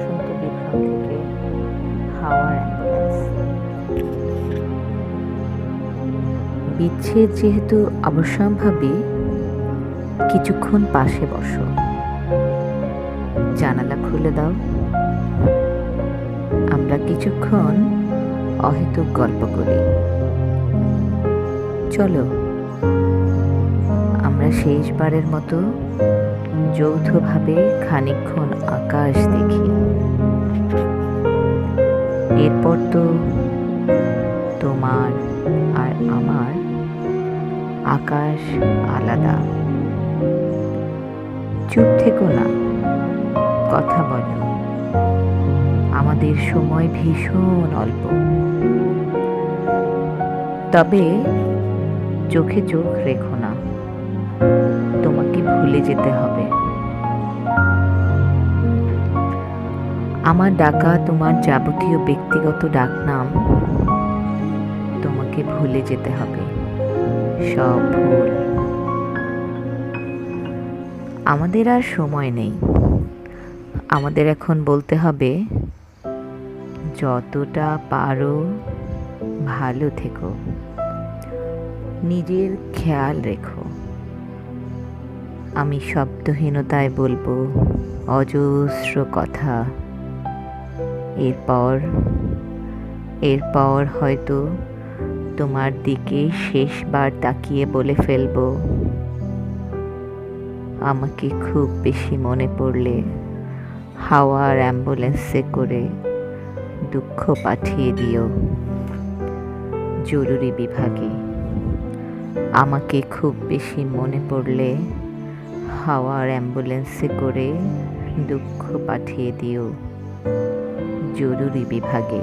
বসন্ত বিভ্রম থেকে হাওয়ার অ্যাম্বুলেন্স বিচ্ছেদ যেহেতু অবশ্যম্ভাবী কিছুক্ষণ পাশে বসো। জানালা খুলে দাও। আমরা কিছুক্ষণ অহেতুক গল্প করি। চলো, আমরা শেষবারের মতো যৌথভাবে খানিকক্ষণ আকাশ দেখি। এরপর তো তোমার আর আমার আকাশ আলাদা। চুপ থেকো না, কথা বলো। আমাদের সময় ভীষণ অল্প। তবে চোখে চোখ রেখো না। তোমাকে ভুলে যেতে হবে। আমার ডাকা তোমার যাবতীয় ব্যক্তিগত ডাকনাম তোমাকে ভুলে যেতে হবে। সব ভুল। আমাদের আর সময় নেই। আমাদের এখন বলতে হবে, যতটা পারো ভালো থেকো। নিজের খেয়াল রেখো। আমি শব্দহীনতায় বলব, অজস্র কথা। এরপর এরপর হয়তো তোমার দিকে শেষবার তাকিয়ে বলে ফেলব। আমাকে খুব বেশি মনে পড়লে হাওয়ার অ্যাম্বুলেন্সে করে দুঃখ পাঠিয়ে দিও। জরুরি বিভাগে। আমাকে খুব বেশি মনে পড়লে হাওয়ার অ্যাম্বুলেন্সে করে দুঃখ পাঠিয়ে দিও জরুরি বিভাগে।